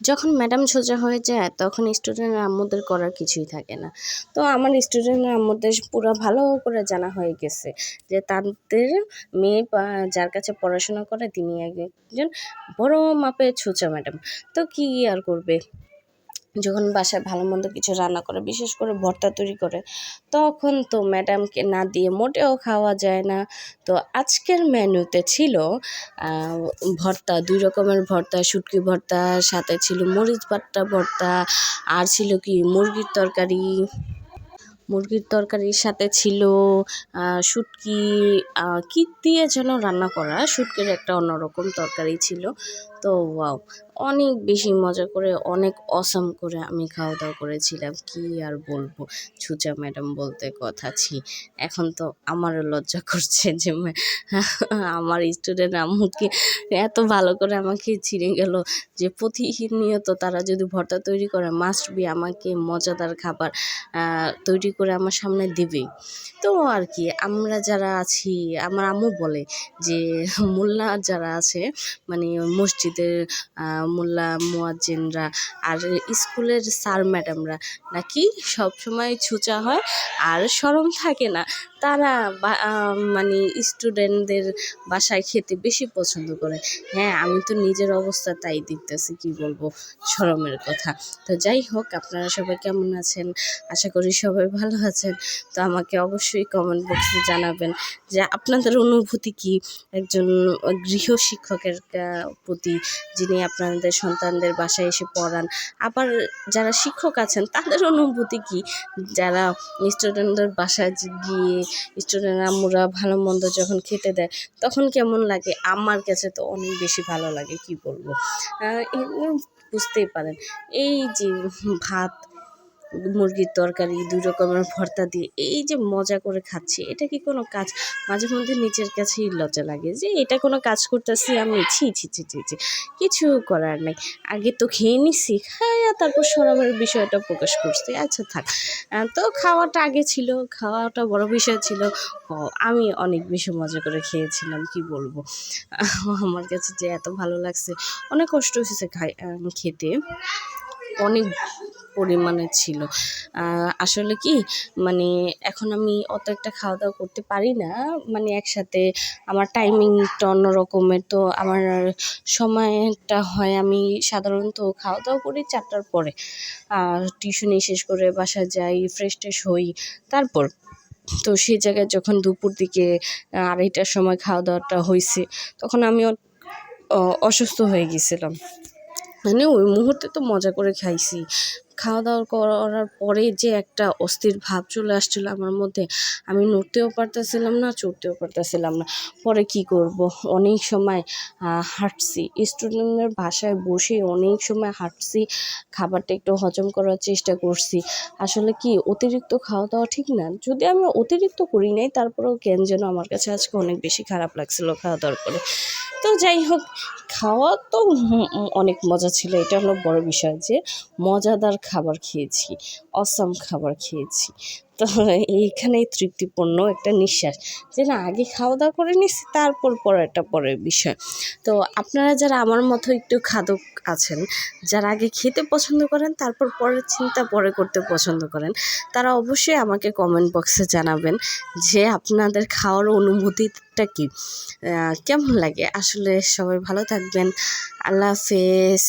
যখন ম্যাডাম সোজা হয়ে যায়, তখন স্টুডেন্ট আম্মুদের করার কিছুই থাকে না। তো আমার স্টুডেন্ট আম্মুদের পুরো ভালো করে জানা হয়ে গেছে যে তাদের মেয়ে যার কাছে পড়াশোনা করে, তিনি একজন বড় মাপের ছোঁচা ম্যাডাম। তো কি আর করবে? যখন বাসায় ভালো মন্দ কিছু রান্না করে, বিশেষ করে ভর্তা তৈরি করে, তখন তো ম্যাডামকে না দিয়ে মোটেও খাওয়া যায় না। তো আজকের মেনুতে ছিল ভর্তা, দুই রকমের ভর্তা, শুটকি ভর্তা, সাথে ছিল মরিচ বাট্টা ভর্তা, আর ছিল কি মুরগির তরকারি। মুরগির তরকারির সাথে ছিল শুটকি কী দিয়ে যেন রান্না করা, শুটকির একটা অন্যরকম তরকারি ছিল। তো ওয়াও, অনেক বেশি মজা করে, অনেক অসাম করে আমি খাওয়া দাওয়া করেছিলাম। কি আর বলব? ছুচা ম্যাডাম বলতে কথা ছি। এখন তো আমারও লজ্জা করছে যে আমার স্টুডেন্ট আম্মুকে এত ভালো করে আমাকে ছিঁড়ে গেল যে প্রতিনিয়ত তারা যদি ভর্তা তৈরি করে মাস্ট বি আমাকে মজাদার খাবার তৈরি করে আমার সামনে দেবেই। তো আর কি, আমরা যারা আছি, আমার আম্মু বলে যে, মোল্লা যারা আছে মানে মসজিদের মোল্লা মুয়াজ্জিনরা আর স্কুলের স্যার ম্যাডামরা নাকি সবসময় ছুচা হয় আর সরম থাকে না। তারা মানে স্টুডেন্টদের বাসায় খেতে বেশি পছন্দ করে। হ্যাঁ আমি তো নিজের অবস্থা তাই দেখতেছি, কি বলব সরমের কথা। তো যাই হোক, আপনারা সবাই কেমন আছেন? আশা করি সবাই ভালো আছেন। তো আমাকে অবশ্যই কমেন্ট বক্সে জানাবেন যে আপনাদের অনুভূতি কি? একজন গৃহ শিক্ষকের প্রতি যিনি আপনাদের সন্তানদের বাসায় এসে পড়ান। আবার যারা শিক্ষক আছেন, তাদের অনুভূতি কি? যারা স্টুডেন্টদের বাসায় গিয়ে স্টুডেন্ট আম্মুরা ভালো মন্দ যখন খেতে দেয়, তখন কেমন লাগে? আমার কাছে তো অনেক বেশি ভালো লাগে, কি বলব? বুঝতেই পারেন। এই যে ভাত মুরগির তরকারি, দুই রকমের ভর্তা দিয়ে এই যে মজা করে খাচ্ছি, এটা কি কোনো কাজ? মাঝে মধ্যে নিজের কাছেই লজ্জা লাগে যে এটা কোনো কাজ করতেছি আমি, ছি ছি ছি ছি ছি, কিছু করার নেই। আগে তো খেয়ে নিছি খাইয়া তারপর সরমের বিষয়টা প্রকাশ করছি। আচ্ছা থাক তো খাওয়াটা আগে ছিল, খাওয়াটা বড় বিষয় ছিল। আমি অনেক বেশি মজা করে খেয়েছিলাম, কি বলব? আমার কাছে যে এত ভালো লাগছে, অনেক কষ্ট হয়েছে খাই খেতে। অনেক পরিমাণে ছিল। আসলে কি মানে এখন আমি অত একটা খাওয়া দাওয়া করতে পারি না। মানে একসাথে আমার টাইমিংটা অন্য রকমের তো আমার সময়টা হয় আমি সাধারণত খাওয়া দাওয়া করি চারটার পরে। আর টিউশনি শেষ করে বাসা যাই ফ্রেশ ট্রেশ হই, তারপর তো সেই জায়গায় যখন দুপুর দিকে আড়াইটার সময় খাওয়া দাওয়াটা হয়েছে তখন আমি অসুস্থ হয়ে গেছিলাম। মানে ওই মুহূর্তে তো মজা করে খাইছি। খাওয়া দাওয়া করার পরে যে একটা অস্থির ভাব চলে আসছিল আমার মধ্যে, আমি নড়তেও পারতেছিলাম না, চড়তেও পারতেছিলাম না। পরে কি করব? অনেক সময় হাঁটছি। স্টুডেন্টের বাসায় বসে অনেক সময় হাঁটছি, খাবারটা একটু হজম করার চেষ্টা করছি। আসলে কি, অতিরিক্ত খাওয়া দাওয়া ঠিক না? যদি আমি অতিরিক্ত করি নাই, তারপরেও কেন যেন আমার কাছে আজকে অনেক বেশি খারাপ লাগছিল খাওয়া দাওয়ার পরে তো যাই হোক, খাওয়া তো অনেক মজা ছিল। এটা হলো বড় বিষয় যে, মজাদার খাবার খেয়েছি অসম খাবার খেয়েছি। তো এইখানেই তৃপ্তিপূর্ণ একটা নিঃশ্বাস। যে না, আগে খাওয়া দাওয়া করে নিচ্ছি তারপর পরে একটা পরের বিষয়। তো আপনারা যারা আমার মতো একটু খাদক আছেন, যারা আগে খেতে পছন্দ করেন, তারপর পরের চিন্তা পরে করতে পছন্দ করেন, তারা অবশ্যই আমাকে কমেন্ট বক্সে জানাবেন যে আপনাদের খাওয়ার অনুভূতিটা কি। কেমন লাগে? আসলে সবাই ভালো থাকবেন। আল্লাহ হাফেজ।